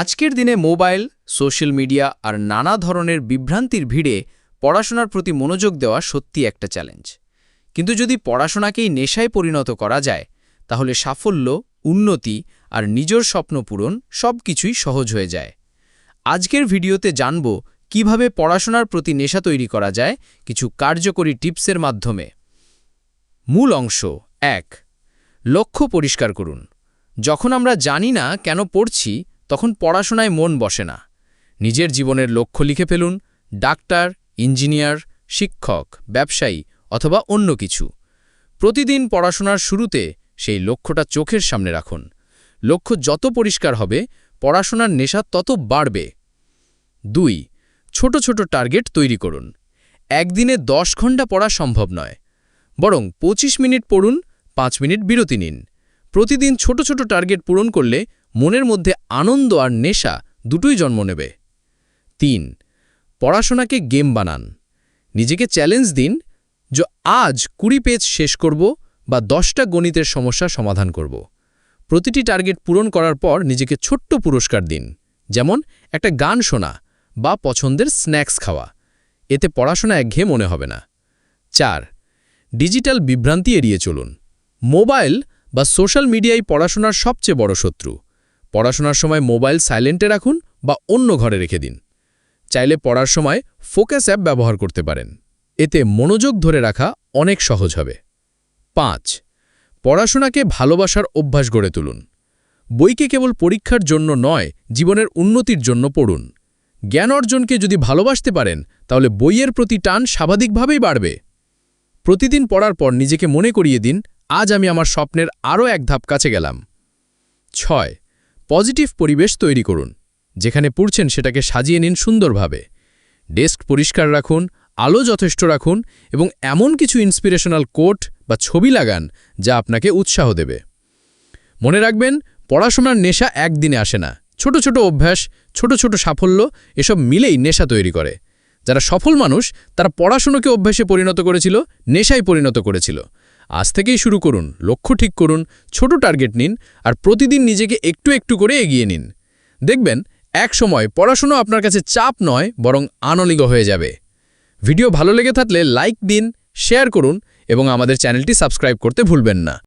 আজকের দিনে mobile, social media আর নানা ধরনের বিভ্রান্তির ভিড়ে পড়াশোনার প্রতি মনোযোগ দেওয়া সত্যি একটা চ্যালেঞ্জ। কিন্তু যদি পড়াশোনাকেই নেশায় পরিণত করা যায়, তাহলে সাফল্য, উন্নতি আর নিজের স্বপ্ন পূরণ সব কিছুই সহজ হয়ে যায়। আজকের ভিডিওতে জানব কীভাবে পড়াশোনার প্রতি নেশা তৈরি করা যায় কিছু কার্যকরী টিপসের মাধ্যমে। মূল অংশ, এক, লক্ষ্য পরিষ্কার করুন। যখন আমরা জানি না কেন পড়ছি তখন পড়াশোনায় মন বসে না। নিজের জীবনের লক্ষ্য লিখে ফেলুন, ডাক্তার, ইঞ্জিনিয়ার, শিক্ষক, ব্যবসায়ী অথবা অন্য কিছু। প্রতিদিন পড়াশোনার শুরুতে সেই লক্ষ্যটা চোখের সামনে রাখুন। লক্ষ্য যত পরিষ্কার হবে, পড়াশোনার নেশা তত বাড়বে। দুই, ছোট ছোট টার্গেট তৈরি করুন। একদিনে দশ ঘণ্টা পড়া সম্ভব নয়। বরং ২৫ মিনিট পড়ুন, পাঁচ মিনিট বিরতি নিন। প্রতিদিন ছোট ছোট টার্গেট পূরণ করলে মনের মধ্যে আনন্দ আর নেশা দুটোই জন্ম নেবে। তিন, পড়াশোনাকে গেম বানান। নিজেকে চ্যালেঞ্জ দিন যে আজ কুড়ি পেজ শেষ করব বা দশটা গণিতের সমস্যা সমাধান করব। প্রতিটি টার্গেট পূরণ করার পর নিজেকে ছোট্ট পুরস্কার দিন। যেমন একটা গান শোনা বা পছন্দের স্ন্যাক্স খাওয়া। এতে পড়াশোনা একঘেয়ে মনে হবে না। চার, ডিজিটাল বিভ্রান্তি এড়িয়ে চলুন। মোবাইল বা সোশ্যাল মিডিয়াই পড়াশোনার সবচেয়ে বড় শত্রু। পড়াশোনার সময় মোবাইল সাইলেন্টে রাখুন বা অন্য ঘরে রেখে দিন। চাইলে পড়ার সময় ফোকাস অ্যাপ ব্যবহার করতে পারেন। এতে মনোযোগ ধরে রাখা অনেক সহজ হবে। পাঁচ, পড়াশোনাকে ভালোবাসার অভ্যাস গড়ে তুলুন। বইকে কেবল পরীক্ষার জন্য নয়, জীবনের উন্নতির জন্য পড়ুন। জ্ঞান অর্জনকে যদি ভালোবাসতে পারেন, তাহলে বইয়ের প্রতি টান স্বাভাবিকভাবেই বাড়বে। প্রতিদিন পড়ার পর নিজেকে মনে করিয়ে দিন, আজ আমি আমার স্বপ্নের আরও এক ধাপ কাছে গেলাম। ছয় পজিটিভ পরিবেশ তৈরি করুন, যেখানে পড়ছেন সেটাকে সাজিয়ে নিন সুন্দরভাবে। ডেস্ক পরিষ্কার রাখুন, আলো যথেষ্ট রাখুন এবং এমন কিছু ইন্সপিরেশনাল কোট বা ছবি লাগান যা আপনাকে উৎসাহ দেবে। মনে রাখবেন, পড়াশোনার নেশা একদিনে আসে না। ছোট ছোট অভ্যাস, ছোট ছোট সাফল্য, এসব মিলেই নেশা তৈরি করে। যারা সফল মানুষ, তারা পড়াশোনাকে অভ্যাসে পরিণত করেছিল, নেশায় পরিণত করেছিল। আজ থেকেই শুরু করুন, লক্ষ্য ঠিক করুন, ছোট টার্গেট নিন আর প্রতিদিন নিজেকে একটু একটু করে এগিয়ে নিন। দেখবেন, এক সময় পড়াশুনো আপনার কাছে চাপ নয়, বরং আনলিগ হয়ে যাবে। ভিডিও ভালো লেগে থাকলে লাইক দিন, শেয়ার করুন এবং আমাদের চ্যানেলটি সাবস্ক্রাইব করতে ভুলবেন না।